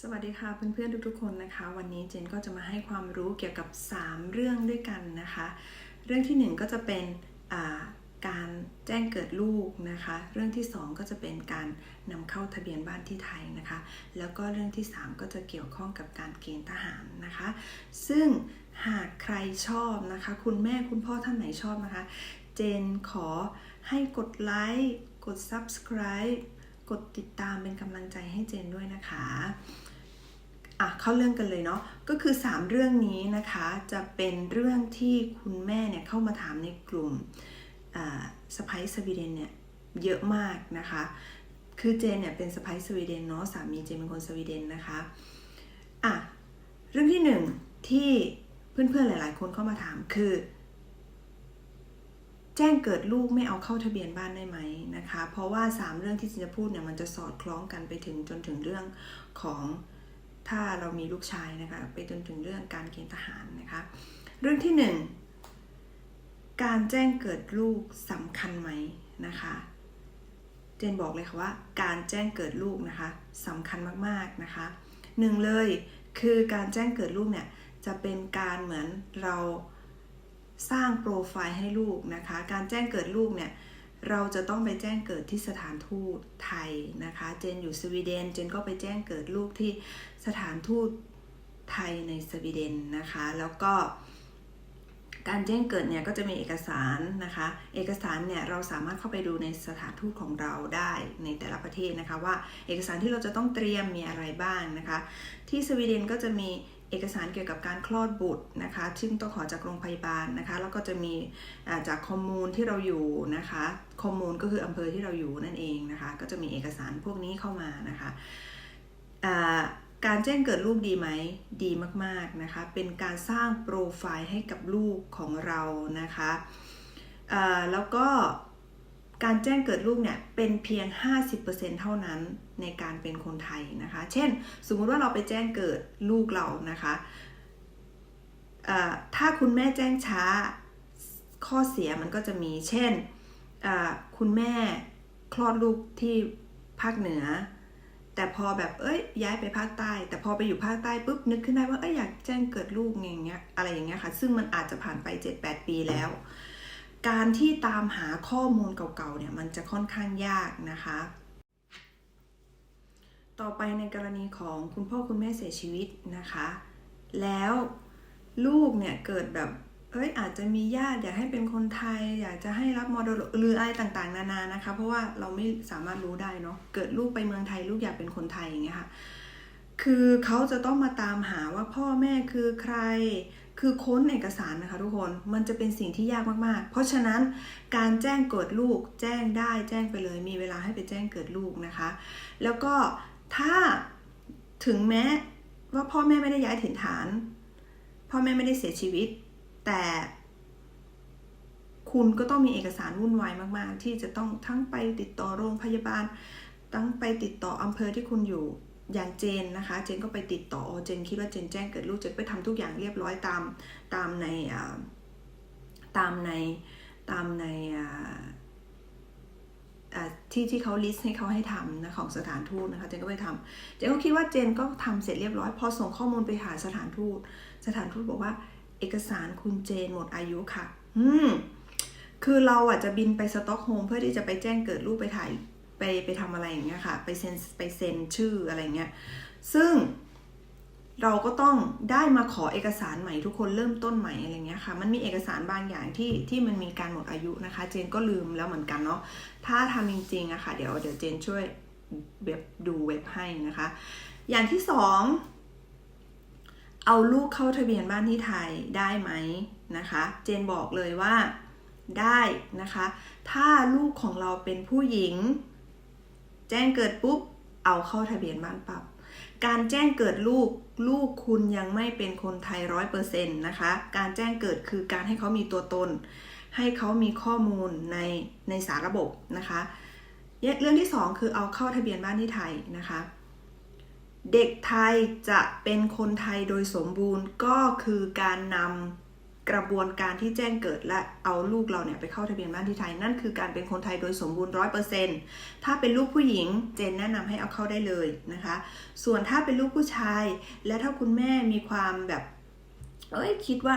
สวัสดีค่ะเพื่อนๆทุกๆคนนะคะ วันนี้เจนก็จะมาให้ความรู้เกี่ยวกับ 3 เรื่องด้วยกันนะคะ เรื่องที่ 1 ก็จะเป็นการแจ้งเกิดลูกนะคะ เรื่องที่ 2 ก็จะเป็นการนำเข้าทะเบียนบ้านที่ไทยนะคะ แล้วก็เรื่องที่ 3 ก็จะเกี่ยวข้องกับการเกณฑ์ทหารนะคะ ซึ่งหากใครชอบนะคะ คุณแม่คุณพ่อท่านไหนชอบนะคะ เจนขอให้กดไลค์กด subscribe กดติดตามเป็นกำลังใจให้เจนด้วยนะคะ อะเข้าเรื่องกันเลยเนาะก็คือ 3 เรื่องนี้นะคะจะเป็นเรื่องที่คุณแม่เนี่ยเข้ามาถามในกลุ่มสไปซ์สวีเดนเนี่ยเยอะมากนะคะ คือเจนเนี่ยเป็นสไปซ์สวีเดนเนาะสามีเจนเป็นคนสวีเดนนะคะอะเรื่องที่หนึ่งที่เพื่อนๆหลาย ๆ คนเข้ามาถามคือ แจ้งเกิดลูกไม่เอาเข้าทะเบียนบ้านได้ไหมนะคะ เพราะว่า 3 เรื่องที่จะพูดเนี่ยมันจะสอดคล้องกันไปถึงจนถึงเรื่องของ ถ้าเรามีลูกชายนะคะไปจนถึงเรื่องการเกณฑ์ทหารนะคะ เรื่องที่ 1 การแจ้งเกิดลูกสำคัญไหมนะคะเจนบอกเลยค่ะว่า การแจ้งเกิดลูกนะคะสำคัญมากๆนะคะหนึ่งเลยคือการแจ้งเกิดลูกเนี่ยจะเป็นการเหมือนเราสร้างโปรไฟล์ให้ลูกนะคะ การแจ้งเกิดลูกเนี่ย เราจะต้องไปแจ้งเกิดที่สถานทูตไทยนะคะ เจนอยู่สวีเดน เจนก็ไปแจ้งเกิดลูกที่สถานทูตไทยในสวีเดนนะคะ แล้วก็การแจ้งเกิดเนี่ยก็จะมีเอกสารนะคะ เอกสารเนี่ยเราสามารถเข้าไปดูในสถานทูตของเราได้ในแต่ละประเทศนะคะว่าเอกสารที่เราจะต้องเตรียมมีอะไรบ้างนะคะ ที่สวีเดนก็จะมีเอกสารเกี่ยวกับการคลอดบุตรนะคะ ซึ่งต้องขอจากโรงพยาบาลนะคะ แล้วก็จะมีจากคอมมูนที่เราอยู่นะคะ คอมมูนก็คืออำเภอที่เราอยู่นั่นเองนะคะ ก็จะมีเอกสารพวกนี้เข้ามานะคะการแจ้งเกิดลูกดีไหมดีมากๆนะคะ เป็นการสร้างโปรไฟล์ให้กับลูกของเรานะคะแล้วก็การแจ้งเกิดลูกเนี่ยเป็นเพียง 50%เท่านั้นในการเป็นคนไทยนะคะ เช่น สมมุติว่าเราไปแจ้งเกิดลูกเรานะคะถ้าคุณแม่แจ้งช้าข้อเสียมันก็จะมี เช่น คุณแม่คลอดลูกที่ภาคเหนือ แต่พอแบบเอ้ยย้ายไปภาคใต้ แต่พอไปอยู่ภาคใต้ปุ๊บนึกขึ้นได้ว่าเอ้ยอยากแจ้งเกิดลูกอย่างเงี้ยอะไรอย่างเงี้ยค่ะ ซึ่งมันอาจจะผ่านไป 7-8 ปีแล้ว การที่ตามหาข้อมูลเก่าๆเนี่ยมันจะค่อนข้างยากนะคะ ต่อไปในกรณีของคุณพ่อคุณแม่เสียชีวิตนะคะ แล้วลูกเนี่ยเกิดแบบ เอ้ยอาจจะมีญาติอยากให้เป็นคนไทย อยากจะให้รับมรดกหรืออะไรต่างๆ นานานะคะ เพราะว่าเราไม่สามารถรู้ได้เนาะเกิดลูกไปเมืองไทย ลูกอยากเป็นคนไทยอย่างเงี้ยค่ะคือเขาจะต้องมาตามหาว่าพ่อแม่คือใครคือค้นเอกสารนะคะทุกคนมันจะเป็นสิ่งที่ยากมากๆ เพราะฉะนั้นการแจ้งเกิดลูกแจ้งได้แจ้งไปเลย มีเวลาให้ไปแจ้งเกิดลูกนะคะ แล้วก็ถ้าถึงแม้ว่าพ่อแม่ไม่ได้ย้ายถิ่นฐาน พ่อแม่ไม่ได้เสียชีวิต แต่คุณก็ต้องมีเอกสารวุ่นวายมาก ๆ ที่จะต้องทั้งไปติดต่อโรงพยาบาล ทั้งไปติดต่ออำเภอที่คุณอยู่อย่างเจนนะคะ เจนก็ไปติดต่อเจนคิดว่าเจนแจ้งเกิดลูกเจนไปทำทุกอย่างเรียบร้อยตามตามในตามในตามในที่ที่เขาลิสต์ให้เขาให้ทำนะของสถานทูตนะคะเจนก็ไปทำเจนก็คิดว่าเจนก็ทำเสร็จเรียบร้อย พอส่งข้อมูลไปหาสถานทูต สถานทูตบอกว่า เอกสารคุณเจนหมดอายุค่ะ อืม คือเราอะจะบินไปสต็อกโฮมเพื่อที่จะไปแจ้งเกิดลูกไปถ่ายไปไปทำอะไรอย่างเงี้ยค่ะ ไปเซ็นไปเซ็นชื่ออะไรเงี้ย ซึ่งเราก็ต้องได้มาขอเอกสารใหม่ทุกคนเริ่มต้นใหม่อะไรเงี้ยค่ะ มันมีเอกสารบางอย่างที่ที่มันมีการหมดอายุนะคะ เจนก็ลืมแล้วเหมือนกันเนาะ ถ้าทำจริงๆอะค่ะ เดี๋ยวเดี๋ยวเจนช่วยเว็บดูเว็บให้นะคะ อย่างที่สอง เอาลูกเข้าทะเบียนบ้านที่ไทยได้ไหมนะคะ เจนบอกเลยว่าได้นะคะ ถ้าลูกของเราเป็นผู้หญิง แจ้งเกิดปุ๊บ เอาเข้าทะเบียนบ้านปับ การแจ้งเกิดลูกลูกคุณยังไม่เป็นคนไทยร้อยเปอร์เซ็นต์นะคะ การแจ้งเกิดคือการให้เขามีตัวตน ให้เขามีข้อมูลในในสารระบบนะคะ เรื่องที่ 2 คือเอาเข้าทะเบียนบ้านที่ไทยนะคะ เด็กไทยจะเป็นคนไทยโดยสมบูรณ์ก็คือการนกระบวนการที่แจ้งเกิดและเอาลูกเราเนี่ยไปเข้าทะเบียนบ้านที่ไทย นั่นคือการเป็นคนไทยโดยสมบูรณ์ร้อยเปอร์เซ็นต์ถ้าเป็นลูกผู้หญิงเจนแนะนำให้เอาเข้าได้เลยนะคะ ส่วนถ้าเป็นลูกผู้ชาย และถ้าคุณแม่มีความแบบเอ้ยคิดว่า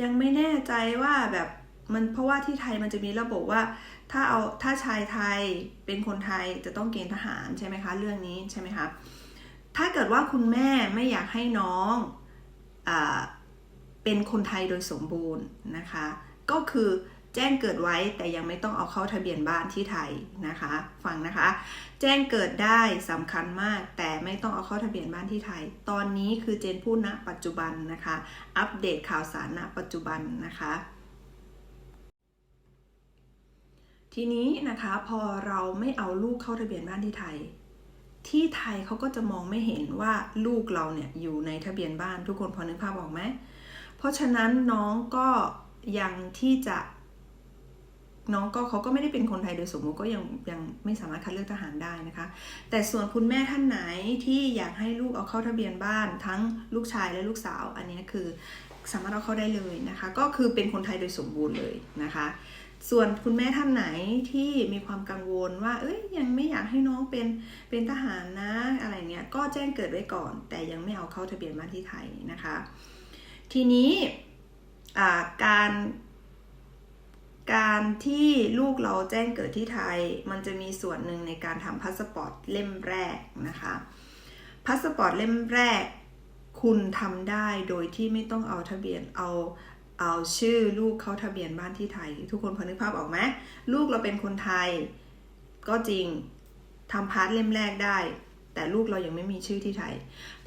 ยังไม่แน่ใจว่าแบบมันเพราะว่าที่ไทยมันจะมีระบบว่า ถ้าเอาถ้าชายไทยเป็นคนไทยจะต้องเกณฑ์ทหารใช่ไหมคะ เรื่องนี้ใช่ไหมคะ ถ้าเกิดว่าคุณแม่ไม่อยากให้น้องอเป็นคนไทยโดยสมบูรณ์นะคะ ก็คือแจ้งเกิดไว้แต่ยังไม่ต้องเอาเข้าทะเบียนบ้านที่ไทยนะคะ ฟังนะคะ แจ้งเกิดได้สำคัญมาก แต่ไม่ต้องเอาเข้าทะเบียนบ้านที่ไทย ตอนนี้คือเจนพูดณปัจจุบันนะคะ อัปเดตข่าวสารณปัจจุบันนะคะทีนี้นะคะพอเราไม่เอาลูกเข้าทะเบียนบ้านที่ไทย ที่ไทยเขาก็จะมองไม่เห็นว่าลูกเราเนี่ยอยู่ในทะเบียนบ้านทุกคนพอนึกภาพออกไหม เพราะฉะนั้นน้องก็ยังที่จะน้องก็เขาก็ไม่ได้เป็นคนไทยโดยสมมติก็ยังยังไม่สามารถคัดเลือกทหารได้นะคะ แต่ส่วนคุณแม่ท่านไหนที่อยากให้ลูกเอาเข้าทะเบียนบ้าน ทั้งลูกชายและลูกสาว อันนี้คือสามารถเอาเข้าได้เลยนะคะ ก็คือเป็นคนไทยโดยสมบูรณ์เลยนะคะ ส่วนคุณแม่ท่านไหนที่มีความกังวลว่า เอ้ยยังไม่อยากให้น้องเป็นเป็นทหารนะอะไรเงี้ยก็แจ้งเกิดไว้ก่อน แต่ยังไม่เอาเข้าทะเบียนบ้านที่ไทยนะคะ ทีนี้การ การที่ลูกเราแจ้งเกิดที่ไทย มันจะมีส่วนหนึ่งในการทำพาสปอร์ตเล่มแรกนะคะพาสปอร์ตเล่มแรกคุณทำได้โดยที่ไม่ต้องเอาทะเบียนเอา เอาชื่อลูกเข้าทะเบียนบ้านที่ไทย ทุกคนพอนึกภาพออกไหมลูกเราเป็นคนไทย ก็จริงทำพาร์ทเล่มแรกได้ แต่ลูกเรายังไม่มีชื่อที่ไทย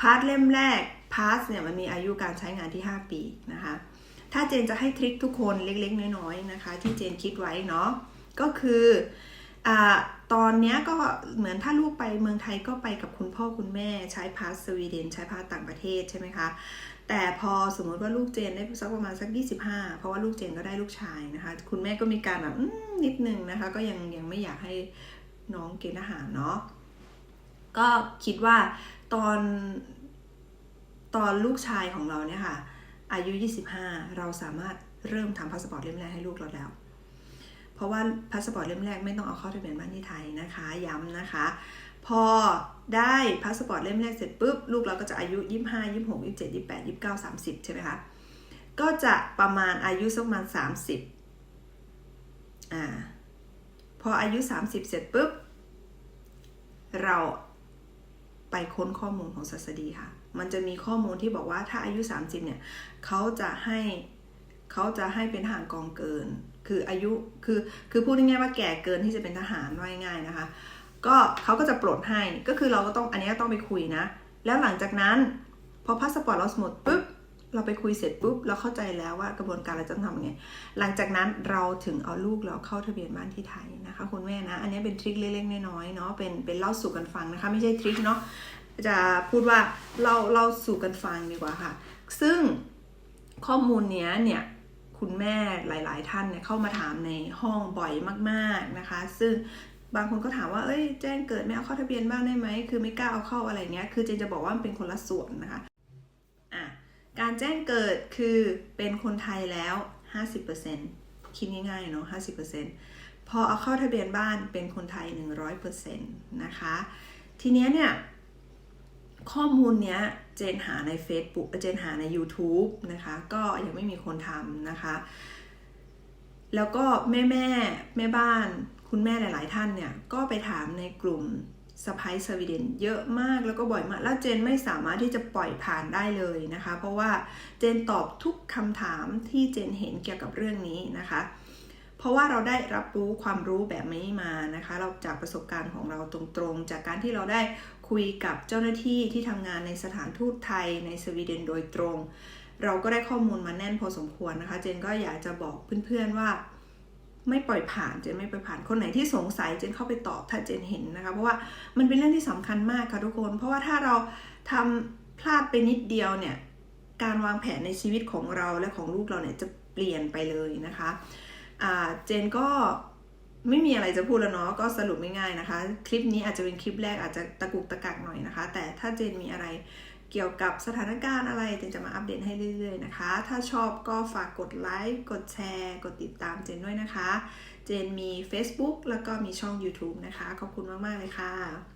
พาร์ทเล่มแรกพาสเนี่ยมันมีอายุการใช้งานที่ 5 ปีนะคะถ้าเจนจะให้ทริคทุกคนเล็กๆ น้อยๆนะคะ ที่เจนคิดไว้เนาะก็คืออตอนนี้ก็เหมือนถ้าลูกไปเมืองไทยก็ไปกับคุณพ่อคุณแม่ใช้พาสสวีเดน ใช้พาสต่างประเทศใช่ไหมคะ แต่พอสมมติว่าลูกเจนได้สักประมาณสัก 25 เพราะว่าลูกเจนก็ได้ลูกชายนะคะ คุณแม่ก็มีการแบบนิดนึงนะคะ ก็ยังยังไม่อยากให้น้องเกณฑ์ทหารเนาะก็คิดว่าตอนตอนลูกชายของเราเนี่ยค่ะ อายุ 25 เราสามารถเริ่มทำพาสปอร์ตเล่มแรกให้ลูกเราแล้ว เพราะว่าพาสปอร์ตเล่มแรกไม่ต้องเอาเข้าทะเบียนบ้านที่ไทยนะคะ ย้ำนะคะ พอได้พาสปอร์ตเล่มแรกเสร็จปุ๊บ ลูกเราก็จะอายุ 25 26 27 28 29 30 ใช่ไหมคะ ก็จะประมาณอายุสักประมาณ 30อ่าพออายุ 30 เสร็จปุ๊บ เราไปค้นข้อมูลของศัสดีค่ะ มันจะมีข้อมูลที่บอกว่าถ้าอายุ 30 เนี่ยเขาจะให้เขาจะให้เป็นทหารกองเกิน คืออายุคือคือพูดง่ายๆว่าแก่เกินที่จะเป็นทหารว่าง่ายๆนะคะ ก็เขาก็จะปลดให้ก็คือเราก็ต้องอันนี้ก็ต้องไปคุยนะ แล้วหลังจากนั้น พอพาสปอร์ตเราหมดปุ๊บเราไปคุยเสร็จปุ๊บเราเข้าใจแล้วว่ากระบวนการเราจะทำไง หลังจากนั้นเราถึงเอาลูกเราเข้าทะเบียนบ้านที่ไทยนะคะคุณแม่นะ อันนี้เป็นทริคเล็กๆน้อยๆเนาะเป็นเป็นเล่าสู่กันฟังนะคะ ไม่ใช่ทริคเนาะจะพูดว่าเราเราสู่กันฟังดีกว่าค่ะ ซึ่งข้อมูลเนี้ยเนี่ยคุณแม่หลาย ๆ ท่านเนี่ยเข้ามาถามในห้องบ่อยมาก ๆนะคะ ซึ่ง บางคนก็ถามว่าเอ้ยแจ้งเกิดไม่เอาเข้าทะเบียนบ้างได้ไหมคือไม่กล้าเอาเข้าอะไรเงี้ยคือเจนจะบอกว่ามันเป็นคนละส่วนนะคะอะการแจ้งเกิดคือเป็นคนไทยแล้ว 50%คิดง่ายๆเนาะ50%พอเอาเข้าทะเบียนบ้านเป็นคนไทย 100%นะคะ ทีเนี้ยเนี่ยข้อมูลเนี้ยเจนหาใน Facebook เจนหาใน YouTube นะคะ ก็ยังไม่มีคนทำนะคะ แล้วก็แม่แม่แม่บ้าน คุณแม่หลาย ๆ ท่านเนี่ยก็ไปถามในกลุ่มสไปซ์สวีเดนเยอะมากแล้วก็บ่อยมาก แล้วเจนไม่สามารถที่จะปล่อยผ่านได้เลยนะคะ เพราะว่าเจนตอบทุกคำถามที่เจนเห็นเกี่ยวกับเรื่องนี้นะคะ เพราะว่าเราได้รับรู้ความรู้แบบนี้มานะคะ เราจากประสบการณ์ของเราตรงๆ จากการที่เราได้คุยกับเจ้าหน้าที่ที่ทำงานในสถานทูตไทยในสวีเดนโดยตรง เราก็ได้ข้อมูลมาแน่นพอสมควรนะคะ เจนก็อยากจะบอกเพื่อนๆว่า ไม่ปล่อยผ่านเจนไม่ปล่อยผ่านคนไหนที่สงสัยเจนเข้าไปตอบถ้าเจนเห็นนะคะเพราะว่ามันเป็นเรื่องที่สำคัญมากค่ะทุกคน เพราะว่าถ้าเราทำพลาดไปนิดเดียวเนี่ยการวางแผนในชีวิตของเราและของลูกเราเนี่ยจะเปลี่ยนไปเลยนะคะเจนก็ไม่มีอะไรจะพูดแล้วเนาะก็สรุปง่ายๆนะคะ คลิปนี้อาจจะเป็นคลิปแรกอาจจะตะกุกตะกักหน่อยนะคะ แต่ถ้าเจนมีอะไร เกี่ยวกับสถานการณ์อะไรเจนจะมาอัปเดตให้เรื่อยๆนะคะ ถ้าชอบก็ฝากกดไลค์กดแชร์ กดติดตามเจนด้วยนะคะ เจนมี Facebook แล้วก็มีช่อง YouTube นะคะ ขอบคุณมาก ๆ เลยค่ะ